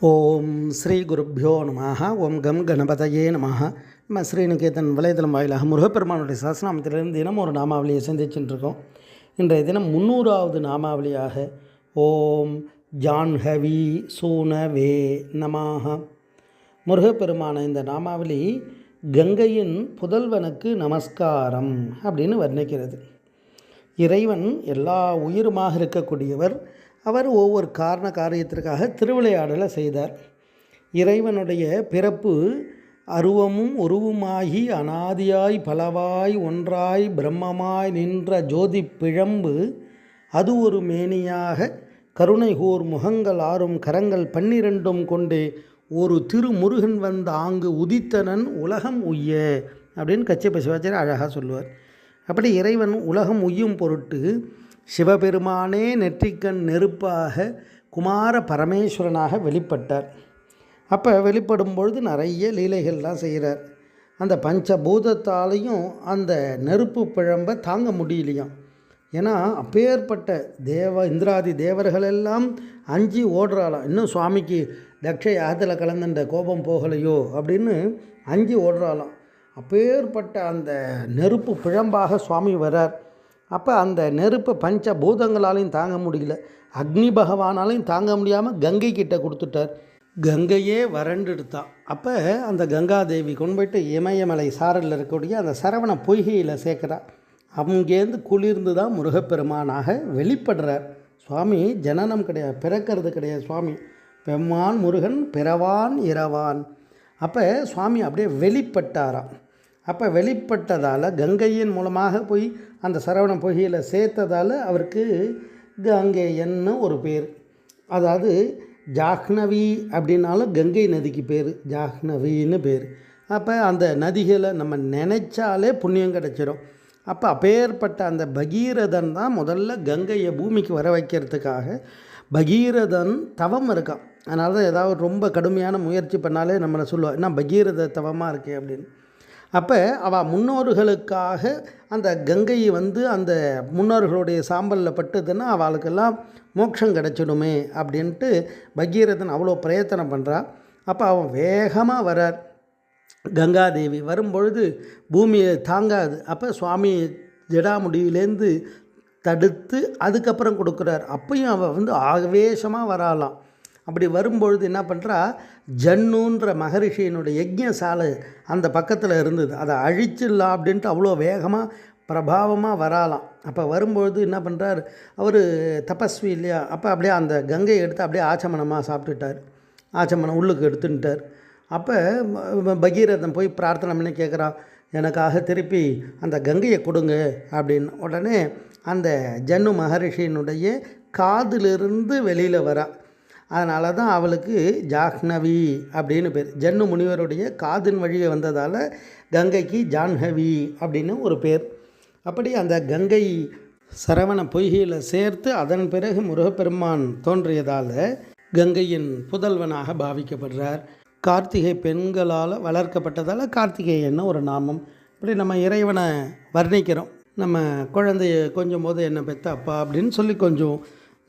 ஓம் ஸ்ரீ குருப்பியோ நம ஓம் கம் கணபதையே நம நம்ம ஸ்ரீநிகேதன் வலைதளம் வாயிலாக முருகப்பெருமானுடைய சஹஸ்ரநாமத்திலிருந்து தினம் ஒரு நாமாவளியை சந்திச்சுட்டுருக்கோம் இன்றைய தினம் முந்நூறாவது நாமாவளியாக ஓம் ஜான்ஹவி சூனவே நமாக முருகப்பெருமான இந்த நாமாவளி கங்கையின் புதல்வனுக்கு நமஸ்காரம் அப்படின்னு வர்ணிக்கிறது. இறைவன் எல்லா உயிருமாக இருக்கக்கூடியவர் அவர் ஒவ்வொரு காரண காரியத்திற்காக திருவிளையாடலை செய்தார். இறைவனுடைய பிறப்பு அருவமும் உருவுமாகி அனாதியாய் பலவாய் ஒன்றாய் பிரம்மமாய் நின்ற ஜோதி பிழம்பு அது ஒரு மேனியாக கருணை கூர் முகங்கள் ஆறும் கரங்கள் பன்னிரண்டும் கொண்டு ஒரு திருமுருகன் வந்த ஆங்கு உதித்தனன் உலகம் உய்ய அப்படின்னு கச்சிப்ப சிவாச்சாரியர் அழகாக சொல்லுவார். அப்படி இறைவன் உலகம் உய்யும் பொருட்டு சிவபெருமானே நெற்றிக்கண் நெருப்பாக குமார பரமேஸ்வரனாக வெளிப்பட்டார். அப்போ வெளிப்படும் பொழுது நிறைய லீலைகள்லாம் செய்கிறார். அந்த பஞ்சபூதத்தாலையும் அந்த நெருப்பு பிழம்பை தாங்க முடியலையாம். ஏன்னா அப்பேற்பட்ட தேவ இந்திராதி தேவர்களெல்லாம் அஞ்சு ஓடுறாளாம். இன்னும் சுவாமிக்கு தட்சை யாகத்தில் கலந்துட்ட கோபம் போகலையோ? அப்படின்னு அஞ்சு ஓடுறாளாம். அப்பேற்பட்ட அந்த நெருப்பு பிழம்பாக சுவாமி வரார் அப்போ அந்த நெருப்பை பஞ்ச பூதங்களாலையும் தாங்க முடியல. அக்னி பகவானாலையும் தாங்க முடியாமல் கங்கை கிட்ட கொடுத்துட்டார். கங்கையே வறண்டுடுத்தான் அப்போ அந்த கங்காதேவி கொண்டு போயிட்டு இமயமலை சாரலில் இருக்கக்கூடிய அந்த சரவண பொய்கையில் சேர்க்குறா. அங்கேருந்து குளிர்ந்து தான் முருகப்பெருமானாக வெளிப்படுறார். சுவாமி ஜனனம் கிடையாது பிறக்கிறது கிடையாது சுவாமி. பெம்மான் முருகன் பிறவான் இரவான். அப்போ சுவாமி அப்படியே வெளிப்பட்டாராம். அப்போ வெளிப்பட்டதால் கங்கையின் மூலமாக போய் அந்த சரவண பொகையில் சேர்த்ததால் அவருக்கு கங்கையன்னு ஒரு பேர். அதாவது ஜாஹ்னவி அப்படின்னாலும் கங்கை நதிக்கு பேர் ஜாஹ்னவின்னு பேர். அப்போ அந்த நதிகளை நம்ம நினைச்சாலே புண்ணியம் கிடச்சிரும். அப்போ அப்பேற்பட்ட அந்த பகீரதன் தான் முதல்ல கங்கையை பூமிக்கு வர வைக்கிறதுக்காக பகீரதன் தவம் இருக்கான். அதனால தான் ஏதாவது ரொம்ப கடுமையான முயற்சி பண்ணாலே நம்மளை சொல்லுவாள் என்ன பகீரத தவமாக இருக்கே? அப்படின்னு. அப்போ அவள் முன்னோர்களுக்காக அந்த கங்கை வந்து அந்த முன்னோர்களுடைய சாம்பலில் பட்டுதுன்னா அவளுக்கெல்லாம் மோட்சம் கிடச்சிடுமே அப்படின்ட்டு பகீரதன் அவ்வளோ பிரயத்தனம் பண்ணுறான் அப்போ அவன் வேகமாக வரார். கங்காதேவி வரும்பொழுது பூமியை தாங்காது. அப்போ சுவாமி ஜடாமுடியிலேருந்து தடுத்து அதுக்கப்புறம் கொடுக்குறார். அப்பையும் அவள் வந்து ஆவேசமாக வராலாம் அப்படி வரும்பொழுது என்ன பண்ணுறா ஜன்னுன்ற மகரிஷியினுடைய யஜ்யசாலை அந்த பக்கத்தில் இருந்தது. அதை அழிச்சிடலாம் அப்படின்ட்டு அவ்வளோ வேகமாக பிரபாவமாக வராலாம் அப்போ வரும்பொழுது என்ன பண்ணுறார் அவர் தபஸ்வி இல்லையா? அப்போ அப்படியே அந்த கங்கையை எடுத்து அப்படியே ஆச்சமனமாக சாப்பிட்டுட்டார். ஆச்சமனம் உள்ளுக்கு எடுத்துட்டார் அப்போ பகீரதன் போய் பிரார்த்தனை பண்ணி கேட்குறான் எனக்காக திருப்பி அந்த கங்கையை கொடுங்க அப்படின்னு. உடனே அந்த ஜன்னு மகரிஷியினுடைய காதிலிருந்து வெளியில் வரா. அதனால தான் அவளுக்கு ஜாஹ்னவி அப்படின்னு பேர். ஜன்னு முனிவருடைய காதின் வழியை வந்ததால் கங்கைக்கு ஜான்ஹவி அப்படின்னு ஒரு பேர். அப்படி அந்த கங்கை சரவண பொய்கையில் சேர்த்து அதன் பிறகு முருகப்பெருமான் தோன்றியதால் கங்கையின் புதல்வனாக பாவிக்கப்படுறார். கார்த்திகை பெண்களால் வளர்க்கப்பட்டதால் கார்த்திகேயன்னு ஒரு நாமம். இப்படி நம்ம இறைவனை வர்ணிக்கிறோம். நம்ம குழந்தைய கொஞ்சம் போது என்ன பெற்ற அப்பா அப்படின்னு சொல்லி கொஞ்சம்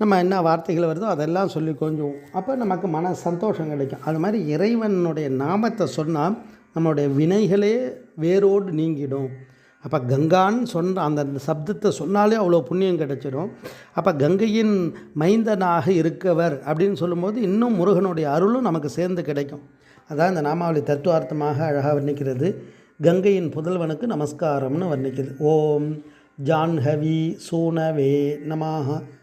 நம்ம என்ன வார்த்தைகள் வருதோ அதெல்லாம் சொல்லி கொஞ்சம் அப்போ நமக்கு மன சந்தோஷம் கிடைக்கும். அது மாதிரி இறைவனுடைய நாமத்தை சொன்னால் நம்மளுடைய வினைகளே வேரோடு நீங்கிடும். அப்போ கங்கான்னு சொன்ன அந்த சப்தத்தை சொன்னாலே அவ்வளோ புண்ணியம் கிடைச்சிடும் அப்போ கங்கையின் மைந்தனாக இருக்கவர் அப்படின்னு சொல்லும்போது இன்னும் முருகனுடைய அருளும் நமக்கு சேர்ந்து கிடைக்கும். அதான் இந்த நாமாவளி தத்துவார்த்தமாக அழகாக வர்ணிக்கிறது. கங்கையின் புதல்வனுக்கு நமஸ்காரம்னு வர்ணிக்குது. ஓம் ஜான்ஹவி சூனவே நமாக